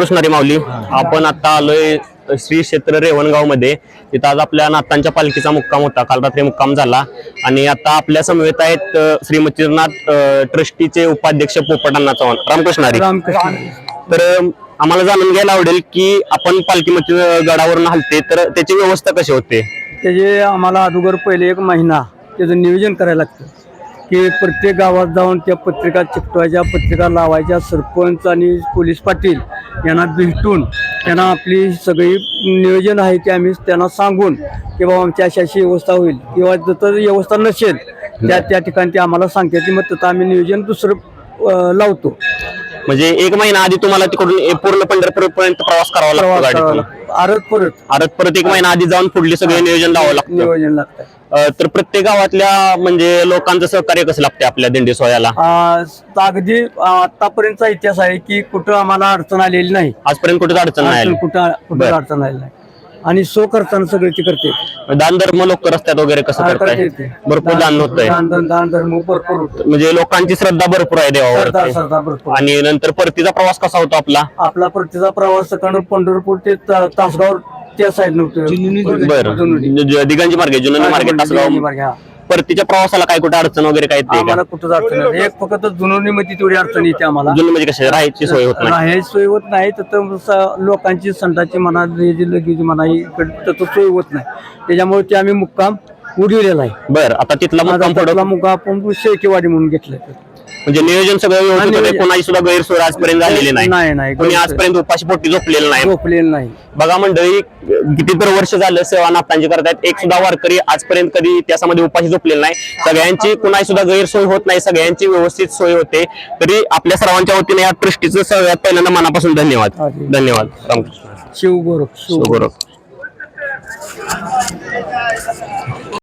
रामकृष्ण हरी माऊली आपण आता आलोय श्री क्षेत्र रेवणगावमध्ये तिथं आज आपल्या नातांच्या पालखीचा मुक्काम होता. काल रात्री मुक्काम झाला. आणि आता आपल्या समवेत आहेत श्री मच्छिंद्रनाथ ट्रस्टीचे उपाध्यक्ष पोपटांना चव्हाण. रामकृष्ण हरी तर आम्हाला जाणून घ्यायला आवडेल की आपण पालखी गडावरून हलते तर त्याची व्यवस्था कशी होते? त्याचे आम्हाला अगोदर पहिले एक महिना त्याचं नियोजन करायला लागतं. की प्रत्येक गावात जाऊन त्या पत्रिका चिकटवायच्या पत्रिका लावायच्या सरपंच आणि पोलीस पाटील यांना भेटून त्यांना आपली सगळी नियोजन आहे ते आम्ही त्यांना सांगून की बाबा आमची अशी अशी व्यवस्था होईल. किंवा जर व्यवस्था नसेल त्या त्या ठिकाणी ते आम्हाला सांगते ती मग तिथं आम्ही नियोजन दुसरं लावतो. म्हणजे एक महिना आधी तुम्हाला तिकडून पूर्ण पंढरपूर पर्यंत प्रवास करावा लागतो गाडीतून. लागतो. आरत परत. परत एक महिना आधी जाऊन पुढले सगळे नियोजन लावावं लागतं. नियोजन लागतं. अ, तर प्रत्येक गावातल्या म्हणजे लोकांचं सहकार्य कसं लागते आपल्या दिंडी सोहळ्याला? आ, अगदी आतापर्यंतचा इतिहास आहे की कुठं आम्हाला अडचण आलेली नाही. आजपर्यंत कुठेच अडचण नाही अडचण आली. कुठं कुठं बरं. अडचण आलेली नाही. आणि सो करताना सगळे ते करते. दान धर्म लोक रस्त्यात वगैरे कसं करताय? करते ते. भरपूर दान होतंय. दान दान दान धर्म भरपूर होतं म्हणजे लोकांची श्रद्धा भरपूर आहे देवावर भरपूर. आणि नंतर परतीचा प्रवास कसा होतो आपला? आपला परतीचा प्रवास सकाळ पंढरपूर ते ता- तासगाव त्या साईड नव्हतं. बरं. दिगंजी मार्गे जुननी मार्गे तासगाव. परतीच्या प्रवासाला काय कुठे अडचण वगैरे काय येते का? आम्हाला कुठं अडचण नाही. एक फक्त जुनोनी मध्ये तेवढी अडचण येते आम्हाला. जुनं म्हणजे कशी राहायची सोय होत नाही? राहायची सोय होत नाही तर स- लोकांची संडाची म्हणा जे जे लगेच म्हणा इकडे तर सोय होत नाही. त्याच्यामुळे ते आम्ही मुक्काम उडविलेला आहे. बरं आता तिथला माझा मुक्काम आपला पडत मुका आपण शेकेवाडी म्हणून घेतलं म्हणजे नियोजन सगळं व्यवस्थित नियोजन- कोणाची सुद्धा गैरसोय आजपर्यंत झालेली नाही. नाही नाही कोणी आजपर्यंत उपाशी पोटी झोपलेलं नाही. झोपलेलं नाही. बघा मंडळी किती तर वर्ष झालं सेवा नातांची करतायत. एक सुद्धा वारकरी आजपर्यंत कधी इतिहासामध्ये उपाशी झोपलेला नाही. सगळ्यांची कुणाही सुद्धा गैरसोय होत नाही. सगळ्यांची व्यवस्थित सोय होते. तरी आपल्या सर्वांच्या वतीने या ट्रस्टीचं सगळ्यात पहिल्यांदा मनापासून धन्यवाद. हा, ठीक. धन्यवाद. रामकृष्ण. शिवगोरख शिव गोरख.